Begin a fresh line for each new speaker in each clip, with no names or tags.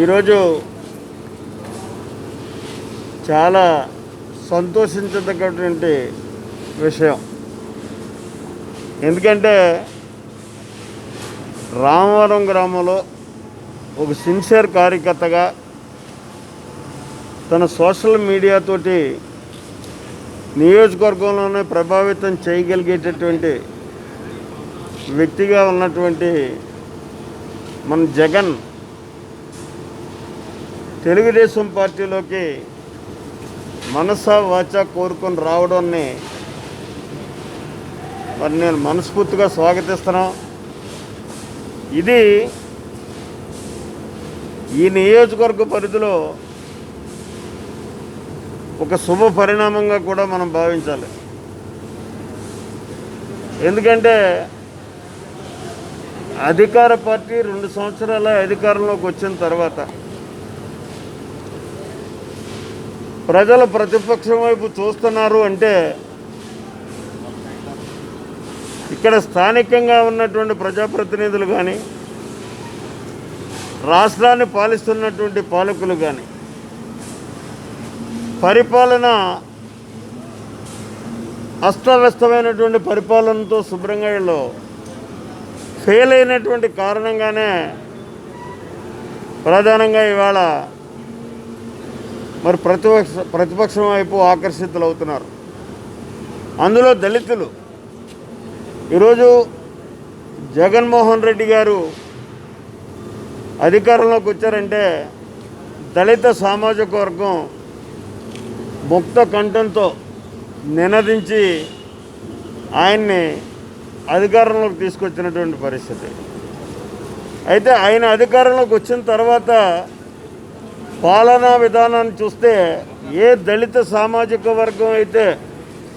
ఈరోజు చాలా సంతోషించదగ్గటువంటి విషయం. ఎందుకంటే రామవరం గ్రామంలో ఒక సిన్సియర్ కార్యకర్తగా తన సోషల్ మీడియాతోటి నియోజకవర్గంలోనే ప్రభావితం చేయగలిగేటటువంటి వ్యక్తిగా ఉన్నటువంటి మన జగన్ తెలుగుదేశం పార్టీలోకి మనసా వాచ కోరుకొని రావడాన్ని మరి నేను మనస్ఫూర్తిగా స్వాగతిస్తున్నాను ఇది ఈ నియోజకవర్గ పరిధిలో ఒక శుభ పరిణామంగా కూడా మనం భావించాలి. ఎందుకంటే అధికార పార్టీ రెండు సంవత్సరాల అధికారంలోకి వచ్చిన తర్వాత ప్రజలు ప్రతిపక్షం వైపు చూస్తున్నారు అంటే ఇక్కడ స్థానికంగా ఉన్నటువంటి ప్రజాప్రతినిధులు కానీ రాష్ట్రాన్ని పాలిస్తున్నటువంటి పాలకులు కానీ పరిపాలన అస్తవ్యస్తమైనటువంటి పరిపాలనతో శుభ్రంగా వీళ్ళు ఫెయిల్ అయినటువంటి కారణంగానే ప్రధానంగా ఇవాళ మరి ప్రతిపక్ష ప్రతిపక్షం వైపు ఆకర్షితులు అవుతున్నారు అందులో దళితులు. ఈరోజు జగన్మోహన్ రెడ్డి గారు అధికారంలోకి వచ్చారంటే దళిత సామాజిక వర్గం ముక్త కంఠంతో నినదించి ఆయన్ని అధికారంలోకి తీసుకొచ్చినటువంటి పరిస్థితి. అయితే ఆయన అధికారంలోకి వచ్చిన తర్వాత పాలనా విధానాన్ని చూస్తే ఏ దళిత సామాజిక వర్గం అయితే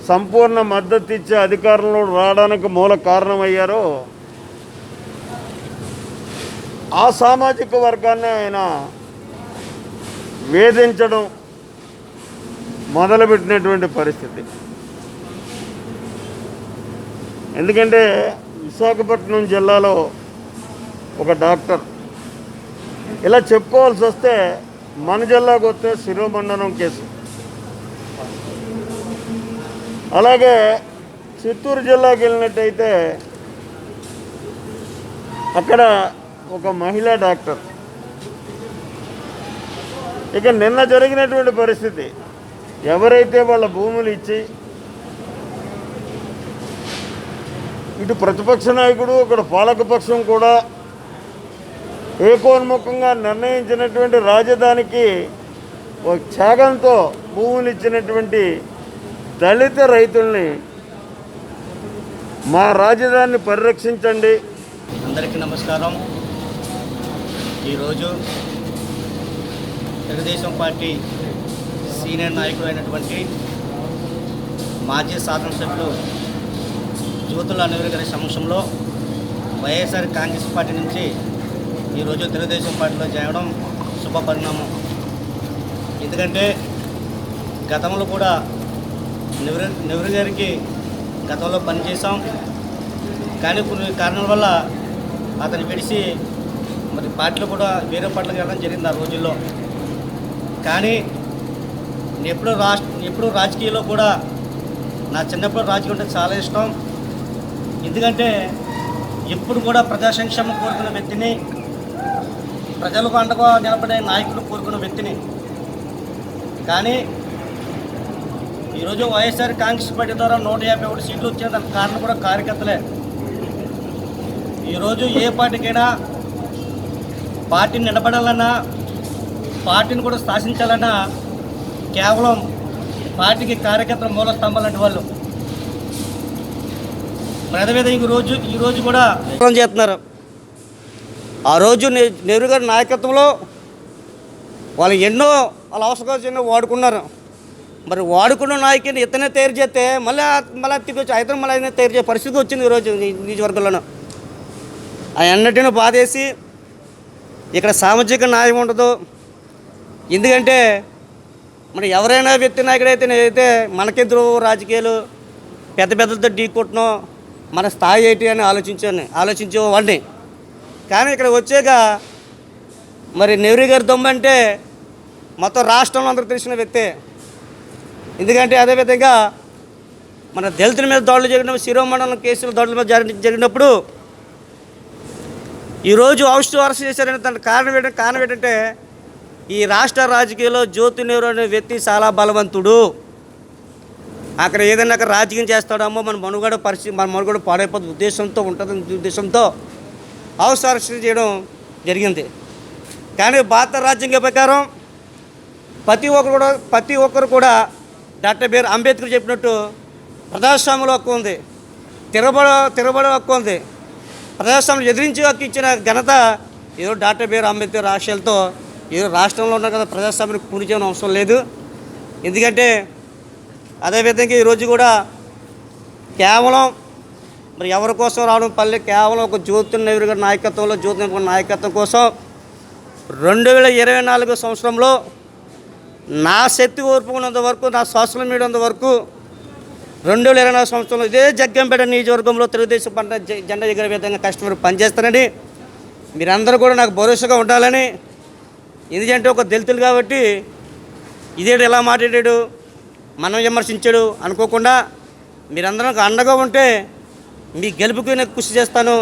సంపూర్ణ మద్దతు ఇచ్చే అధికారంలో రావడానికి మూల కారణమయ్యారో ఆ సామాజిక వర్గాన్ని ఆయన వేధించడం మొదలుపెట్టినటువంటి పరిస్థితి. ఎందుకంటే విశాఖపట్నం జిల్లాలో ఒక డాక్టర్. ఇలా చెప్పుకోవాల్సి వస్తే మన జిల్లాకు వస్తే శిరోమండనం కేసు. అలాగే చిత్తూరు జిల్లాకి వెళ్ళినట్టయితే అక్కడ ఒక మహిళా డాక్టర్. ఇక నిన్న జరిగినటువంటి పరిస్థితి. ఎవరైతే వాళ్ళ భూములు ఇచ్చి ఇటు ప్రతిపక్ష నాయకుడు అక్కడ పాలకపక్షం కూడా ఏకోన్ముఖంగా నిర్ణయించినటువంటి రాజధానికి ఒక త్యాగంతో భూములు ఇచ్చినటువంటి దళిత రైతుల్ని మా రాజధానిని పరిరక్షించండి.
అందరికీ నమస్కారం. ఈరోజు తెలుగుదేశం పార్టీ సీనియర్ నాయకుడు అయినటువంటి మాజీ శాసనసభ్యులు జ్యోతుల అనిల్ గారి సమక్షంలో వైఎస్ఆర్ కాంగ్రెస్ పార్టీ నుంచి ఈరోజు తెలుగుదేశం పార్టీలో చేరడం శుభ పరిణామం. ఎందుకంటే గతంలో కూడా నెవరు నెహ్రూ గారికి గతంలో పనిచేసాం కానీ కొన్ని కారణాల వల్ల అతను విడిచి మరి పార్టీలు కూడా వేరే పార్టీలకు వెళ్ళడం జరిగింది ఆ రోజుల్లో. కానీ నేను ఎప్పుడు రాష్ట్ర ఎప్పుడు రాజకీయాల్లో కూడా నా చిన్నప్పుడు రాజకీయం అంటే చాలా ఇష్టం. ఎందుకంటే ఎప్పుడు కూడా ప్రజా సంక్షేమం కోరుకున్న వ్యక్తిని ప్రజలకు అండగా నిలబడే నాయకులు కోరుకున్న వ్యక్తిని. కానీ ఈరోజు వైఎస్ఆర్ కాంగ్రెస్ పార్టీ ద్వారా నూట యాభై ఒకటి సీట్లు వచ్చిన దానికి కారణం కూడా కార్యకర్తలే. ఈరోజు ఏ పార్టీకైనా పార్టీని నిలబడాలన్నా పార్టీని కూడా శాసించాలన్నా కేవలం పార్టీకి కార్యకర్తల మూల స్తంభాలంటే వాళ్ళు. మరి అదేవిధంగా ఈ రోజు ఈ రోజు కూడా చేస్తున్నారు. ఆ రోజు నెహ్రూ గారి నాయకత్వంలో వాళ్ళు ఎన్నో వాళ్ళ అవసరం వాడుకున్నారు. మరి వాడుకున్న నాయకుని ఇతనే తయారు చేస్తే మళ్ళీ మళ్ళీ తిరిగి అయితే మళ్ళీ ఆయన తయారు చేసే పరిస్థితి వచ్చింది ఈరోజు నియోజకవర్గంలోనూ. ఆ అన్నిటిని బాధేసి ఇక్కడ సామాజిక న్యాయం ఉండదు. ఎందుకంటే మరి ఎవరైనా వ్యక్తి నాయకుడైతే నేనైతే మనకెదురు రాజకీయాలు? పెద్ద పెద్దలతో ఢీకొట్టడం మన స్థాయి ఏంటి అని ఆలోచించాను ఆలోచించేవాడిని. కానీ ఇక్కడ వచ్చాక మరి నెహ్రూ గారి దొమ్మ అంటే మొత్తం రాష్ట్రంలో అందరికి తెలిసిన వ్యక్తే. ఎందుకంటే అదేవిధంగా మన దళితుల మీద దాడులు జరిగిన శిరోమండలం కేసులు దాడుల మీద జరిగినప్పుడు ఈరోజు హౌస్ అరెస్ట్ చేశారనే దానికి కారణం ఏంటంటే కారణం ఏంటంటే ఈ రాష్ట్ర రాజకీయాల్లో జ్యోతి నెహ్రూ అనే వ్యక్తి చాలా బలవంతుడు. అక్కడ ఏదైనా అక్కడ రాజకీయం చేస్తాడేమో మన మనుగడ పరిస్థితి మన మనుగడ పాడైపోతుంది ఉద్దేశంతో ఉంటుందని ఉద్దేశంతో హౌస్ అరెస్ట్ చేయడం జరిగింది. కానీ భారత రాజ్యాంగ ప్రకారం ప్రతి ఒక్కరు కూడా ప్రతి ఒక్కరు కూడా డాక్టర్ బిఆర్ అంబేద్కర్ చెప్పినట్టు ప్రజాస్వామ్యంలో హక్కు ఉంది. తిరబడ తిరబడ హక్కు ఉంది. ప్రజాస్వామ్యం ఎదిరించి హక్కు ఇచ్చిన ఘనత ఏదో డాక్టర్ బిఆర్ అంబేద్కర్ ఆశయాలతో ఏదో రాష్ట్రంలో ఉన్న కదా ప్రజాస్వామ్యానికి పూర్తి చేయడం అవసరం లేదు. ఎందుకంటే అదేవిధంగా ఈరోజు కూడా కేవలం మరి ఎవరి కోసం రావడం? పల్లె కేవలం ఒక జ్యోతి నెహ్రూ గారి నాయకత్వంలో జ్యోతి నెహ్రూ నాయకత్వం కోసం రెండు వేల ఇరవై నాలుగు సంవత్సరంలో నా శక్తి ఓర్పుకున్నంత వరకు నా సోషల్ మీడియా వరకు రెండు వేల ఇరవై నాలుగు సంవత్సరంలో ఇదే జగ్గంపేట నియోజకవర్గంలో తెలుగుదేశం పంట జెండా ఎగిరే విధంగా కష్టపడి పనిచేస్తానని మీరందరూ కూడా నాకు భరోసాగా ఉండాలని. ఎందుకంటే ఒక దళితులు కాబట్టి ఇదేడు ఎలా మాట్లాడాడు మనం విమర్శించాడు అనుకోకుండా మీరందరూ అండగా ఉంటే మీ గెలుపుకి నేను కృషి చేస్తాను.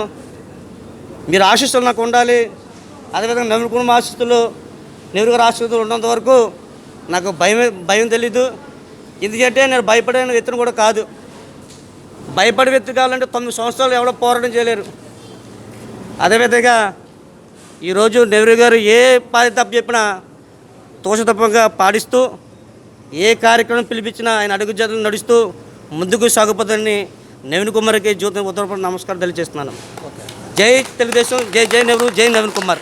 మీరు ఆశిస్తులు నాకు ఉండాలి. అదేవిధంగా నెహ్రూ కుటుంబ ఆశిస్తులు నెహ్రూ గారు ఆశిస్తులు ఉన్నంత వరకు నాకు భయం భయం తెలీదు. ఎందుకంటే నేను భయపడే వ్యక్తిని కూడా కాదు. భయపడే వ్యక్తి కావాలంటే తొమ్మిది సంవత్సరాలు ఎవడో పోరాటం చేయలేరు. అదేవిధంగా ఈరోజు నెహ్రూ గారు ఏ పాది తప్పు చెప్పినా తోషతప్పంగా పాడిస్తూ ఏ కార్యక్రమం పిలిపించినా ఆయన అడుగు జాతలు నడుస్తూ ముందుకు సాగుపోతుందని నవీన్ కుమార్కి జ్యోతి ఉత్తరప్రదేశ్ నమస్కారం తెలియజేస్తున్నాను. జై తెలుగుదేశం జై జై నెహ్రూ జై నవీన్ కుమార్.